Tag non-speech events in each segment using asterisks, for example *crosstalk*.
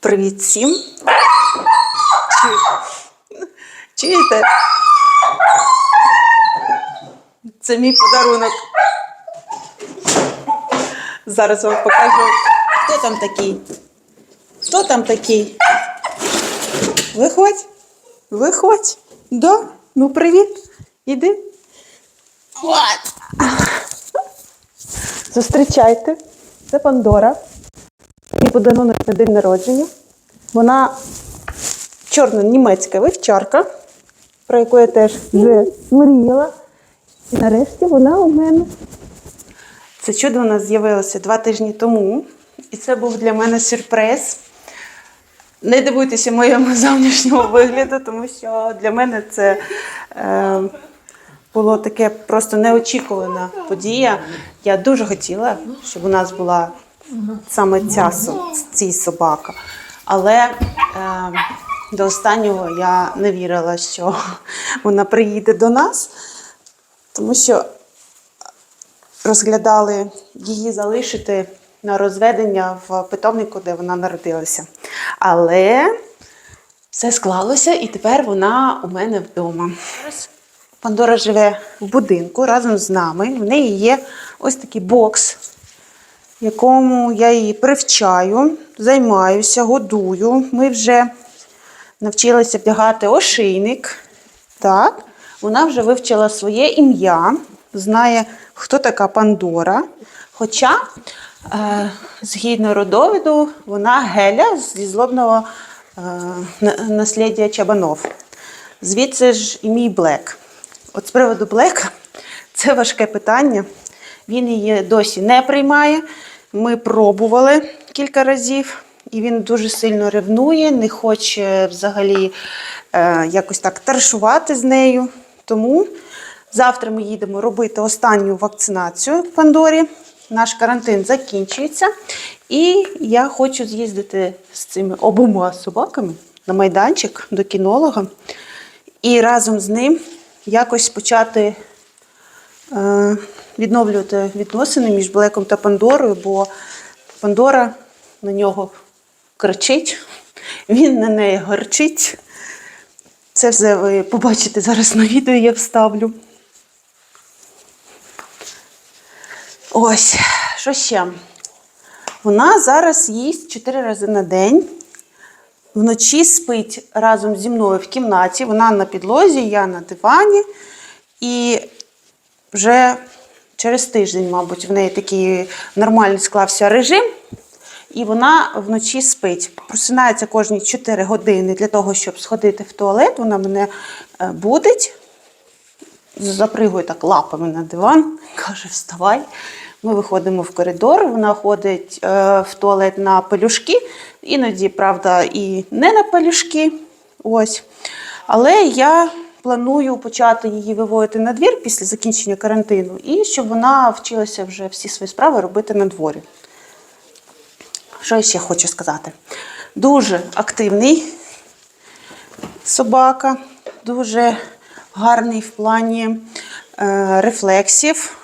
Привіт всім. Чу- Чуєте? Це мій подарунок. Зараз вам покажу. Хто там такий? Хто там такий? Виходь. Виходь. Да? Ну, привіт. Іди. Зустрічайте. Це Пандора. Подарунок на день народження. Вона чорно-німецька вівчарка, про яку я теж вже мріяла. І нарешті вона у мене. Це чудо у нас з'явилося два тижні тому. І це був для мене сюрприз. Не дивуйтеся моєму зовнішнього вигляду, тому що для мене це е, було таке просто неочікувана подія. Я дуже хотіла, щоб у нас була саме ця цій собака. Але е, до останнього я не вірила, що *laughs* вона приїде до нас, тому що розглядали її залишити на розведення в питомнику, де вона народилася. Але все склалося, і тепер вона у мене вдома. Пандора живе в будинку разом з нами. В неї є ось такий бокс, якому я її привчаю, займаюся, годую. Ми вже навчилися вдягати ошийник. Так, вона вже вивчила своє ім'я, знає, хто така Пандора. Хоча, е, згідно родовіду, вона Геля зі злобного е, на- наслідя Чабанов. Звідси ж і мій Блек. От з приводу Блека це важке питання. Він її досі не приймає. Ми пробували кілька разів, і він дуже сильно ревнує, не хоче взагалі е, якось так таршувати з нею. Тому завтра ми їдемо робити останню вакцинацію в Пандорі. Наш карантин закінчується. І я хочу з'їздити з цими обома собаками на майданчик до кінолога. І разом з ним якось почати е, відновлювати відносини між Блеком та Пандорою, бо Пандора на нього кричить, він на неї гарчить. Це все ви побачите зараз на відео, я вставлю. Ось, що ще? Вона зараз їсть 4 рази на день. Вночі спить разом зі мною в кімнаті. Вона на підлозі, я на дивані. І вже через тиждень, мабуть, в неї такий нормальний склався режим. І вона вночі спить. Просинається кожні 4 години для того, щоб сходити в туалет. Вона мене е, будить, запригує так лапами на диван, каже: Вставай. Ми виходимо в коридор, вона ходить е, в туалет на пелюшки, іноді, правда, і не на пелюшки. Ось. Але я планую почати її виводити на двір після закінчення карантину, і щоб вона вчилася вже всі свої справи робити на дворі. Що я ще хочу сказати? Дуже активний собака, дуже гарний в плані е, рефлексів.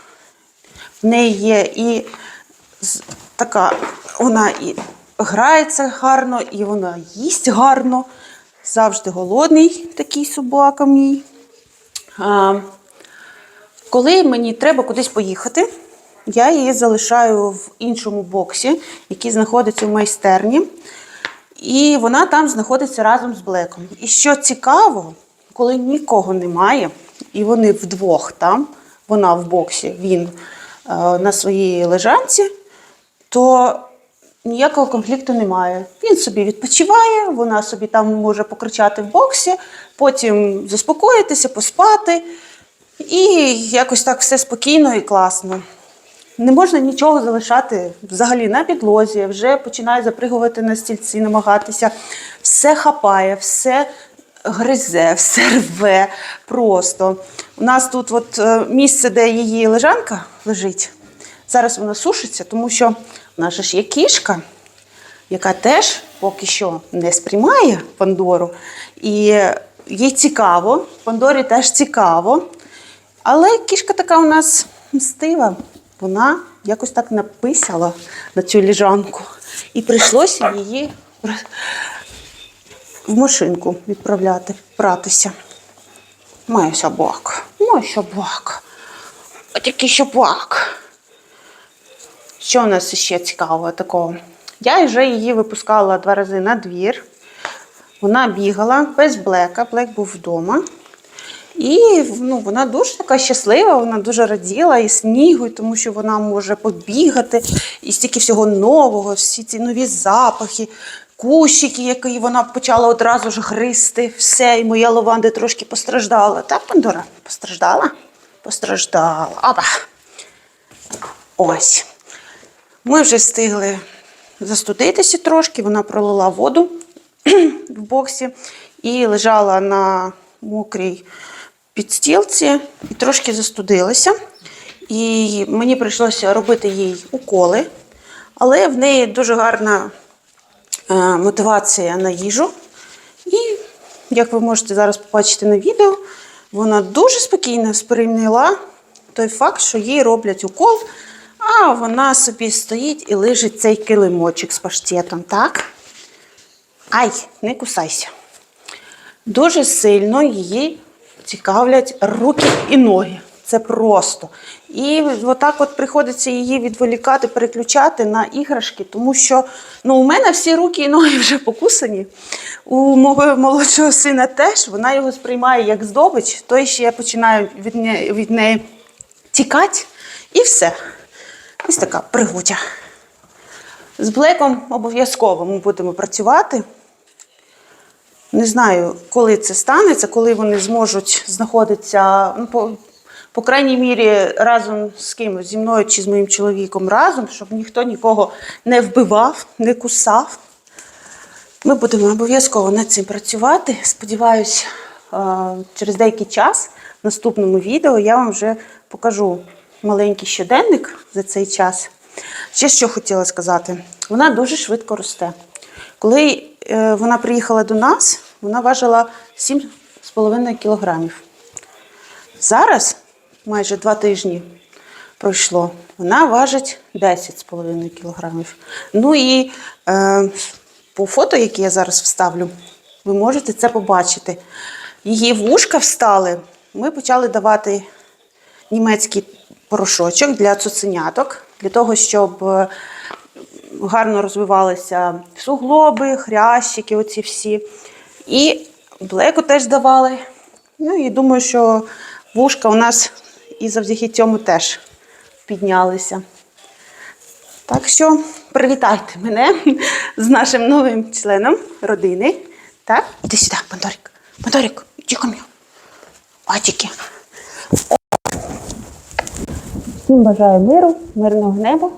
В неї є і така, вона і грається гарно, і вона їсть гарно. Завжди голодний такий собака мій. А, коли мені треба кудись поїхати, я її залишаю в іншому боксі, який знаходиться в майстерні. І вона там знаходиться разом з Блеком. І що цікаво, коли нікого немає, і вони вдвох там, вона в боксі, він е, на своїй лежанці, то ніякого конфлікту немає. Він собі відпочиває, вона собі там може покричати в боксі, потім заспокоїтися, поспати. І якось так все спокійно і класно. Не можна нічого залишати взагалі на підлозі, вже починає запригувати на стільці, намагатися. Все хапає, все гризе, *laughs* все рве просто. У нас тут от е, місце, де її лежанка лежить. Зараз вона сушиться, тому що в нас ж є кішка, яка теж поки що не сприймає Пандору. І їй цікаво, Пандорі теж цікаво. Але кішка така у нас мстива. Вона якось так написала на цю ліжанку. І прийшлося її в машинку відправляти, братися. Моя собака, моя собака. От який собак. Що у нас ще цікавого такого? Я вже її випускала два рази на двір. Вона бігала без блека, блек був вдома. І ну, вона дуже така щаслива, вона дуже раділа і снігу, тому що вона може побігати, і стільки всього нового, всі ці нові запахи, кущики, які вона почала одразу ж гризти, все, і моя лаванда трошки постраждала. Так, Пандора? Постраждала? Постраждала. Опа. Ось. Ми вже встигли застудитися трошки, вона пролила воду *clears throat* в боксі і лежала на мокрій підстілці і трошки застудилася. І мені прийшлося робити їй уколи, але в неї дуже гарна е, мотивація на їжу. І, як ви можете зараз побачити на відео, вона дуже спокійно сприйняла той факт, що їй роблять укол, а вона собі стоїть і лежить цей килимочок з паштетом, так? Ай, не кусайся. Дуже сильно її цікавлять руки і ноги. Це просто. І отак от приходиться її відволікати, переключати на іграшки, тому що ну, у мене всі руки і ноги вже покусані. У мого молодшого сина теж вона його сприймає як здобич, то ще я починаю від неї, від неї тікати, і все. Ось така пригодя. З Блеком обов'язково ми будемо працювати. Не знаю, коли це станеться, коли вони зможуть знаходитися, ну, по, по крайній мірі, разом з кимось, зі мною чи з моїм чоловіком разом, щоб ніхто нікого не вбивав, не кусав. Ми будемо обов'язково над цим працювати. Сподіваюсь, е, через деякий час в наступному відео я вам вже покажу маленький щоденник за цей час. Ще що хотіла сказати: вона дуже швидко росте. Коли е, вона приїхала до нас, вона важила 7,5 кілограмів. Зараз, майже два тижні пройшло, вона важить 10,5 кілограмів. Ну і е, по фото, яке я зараз вставлю, ви можете це побачити. Її вушка встали. Ми почали давати німецький порошочок для цуценяток, для того, щоб е, гарно розвивалися суглоби, хрящики, оці всі. І блеку теж давали. Ну і думаю, що вушка у нас і завдяки цьому теж піднялися. Так що привітайте мене *laughs* з нашим новим членом родини. Так, іди сюди, іди ко мне. Батіки. Всім бажаю миру, мирного неба.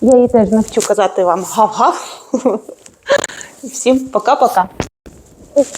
Я її теж навчу казати вам гав-гав. *laughs* Всім пока-пока.